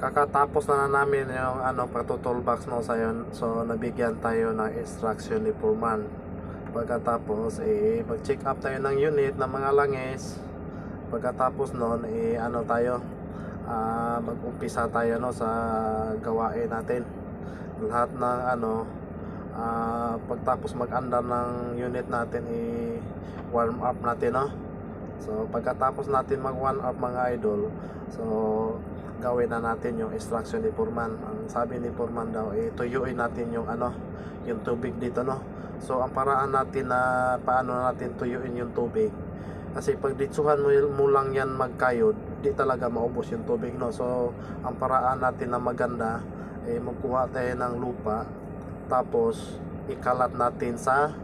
kakatapos na, namin yung ano pagtutulbox no sa yun. So nabigyan tayo ng instruction ni Pullman. Pagkatapos eh mag-check up tayo ng unit ng mga langis. Pagkatapos noon eh ano tayo ah, mag-umpisa tayo no sa gawain natin. Lahat ng ano ah, pagtapos mag-andar ng unit natin i warm up natin no. So pagkatapos natin mag warm up mga idol, so gawin na natin yung instruction ni Foreman. Ang sabi ni Foreman daw, eh, tuyuin natin yung ano, yung tubig dito, no? So, ang paraan natin na paano natin tuyuin yung tubig. Kasi pag ditsuhan mo, mo lang yan magkayod, di talaga maubos yung tubig, no? So, ang paraan natin na maganda, eh, magkuha tayo ng lupa, tapos ikalat natin sa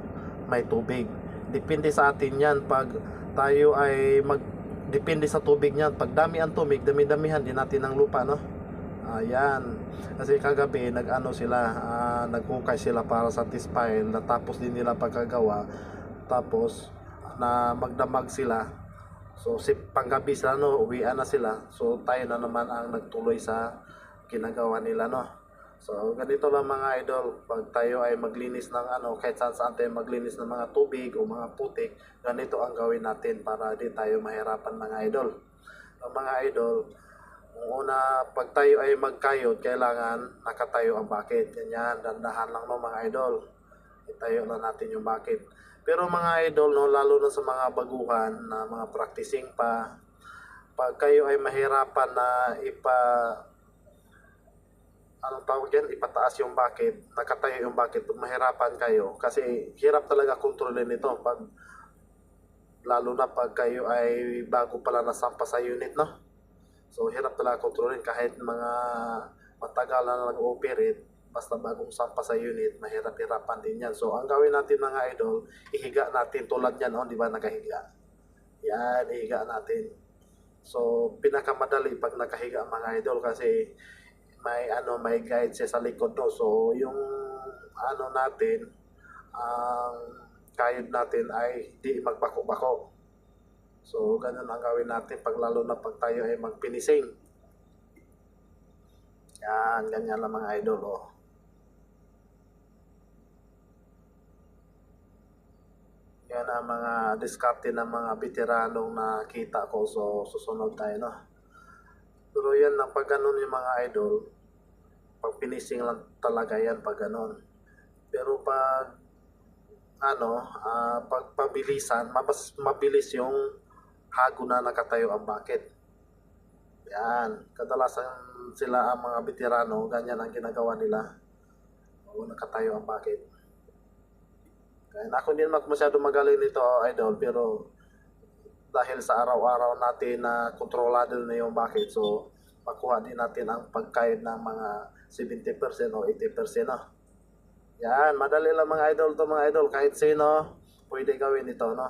may tubig. Depende sa atin yan pag tayo ay mag depende sa tubig niyan. Pag dami ang tubig, dami-damihan din natin ng lupa, no? Ayan. Kasi kagabi, nag-ano sila, ah, naghukay sila para satisfy. Natapos din nila pagkagawa. Tapos, na magdamag sila. So, si panggabi sila, no? Uwian na sila. So, tayo na naman ang nagtuloy sa ginagawa nila, no? So, ganito lang mga idol, pag tayo ay maglinis ng ano, kahit saan saan tayo maglinis ng mga tubig o mga putik, ganito ang gawin natin para di tayo mahirapan mga idol. Ang mga idol, una, pag tayo ay magkayod, kailangan nakatayo ang bakit. Ganyan, dandahan lang no mga idol. Itayo na natin yung bakit. Pero mga idol, no, lalo na sa mga baguhan na mga practicing pa, pag kayo ay mahirapan na ipa tawag yan, ipataas yung bucket, nakatayo yung bucket, pag mahirapan kayo, kasi hirap talaga kontrolin ito pag lalo na pag kayo ay bago pala nasampa sa unit, no? So, hirap talaga kontrolin kahit mga matagal na nag-operate, basta bagong sampa sa unit, mahirap-hirapan din yan. So, ang gawin natin mga idol, ihiga natin tulad yan, no? di ba, nakahiga. Yan, ihiga natin. So, pinakamadali pag nakahiga mga idol kasi may ano may guide siya sa likod no so yung ano natin ang kayod natin ay di magbako-bako so ganun ang gawin natin pag lalo na pag tayo ay magpinising. Yan ganyan lang mga idol oh. yan ang mga diskarte ng mga veteranong nakita ko. So susunod tayo no? Pero yan pag ganun yung mga idol pag finishing lang talaga yan pag ganun. Pero pag ano, ah, pag pabilisan, mabas, mabilis yung hago na nakatayo ang bucket. Yan. Kadalasan sila ang mga veterano, ganyan ang ginagawa nila. O nakatayo ang bucket. Kaya ako hindi naman masyado magaling nito, idol, pero dahil sa araw-araw natin na kontrolado na yung bucket, so makuha din natin ang pagkayod ng mga 70% o 80% no. Yan, madali lang mga idol to mga idol. Kahit sino, pwede gawin ito, no?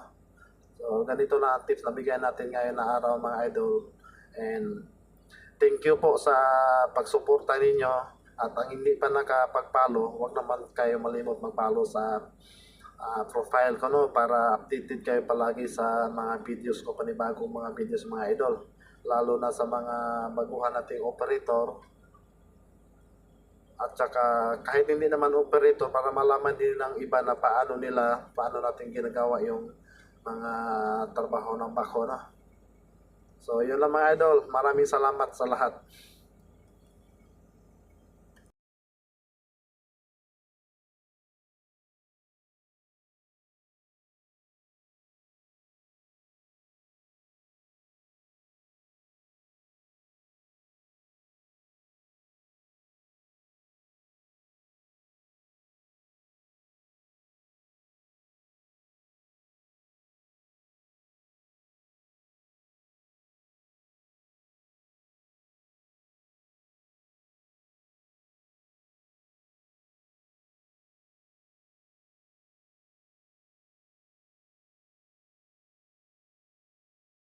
So, ganito na tips na bigyan natin ngayon na araw mga idol. And thank you po sa pagsuporta ninyo. At ang hindi pa nakapag-follow, huwag naman kayo malimot mag-follow sa ah, profile ko, no? Para updated kayo palagi sa mga videos ko, panibagong mga videos mga idol. Lalo na sa mga baguhan nating operator, at saka kahit hindi naman operator para malaman din ng iba na paano nila, paano natin ginagawa yung mga trabaho ng bako na. So yun lang mga idol, maraming salamat sa lahat.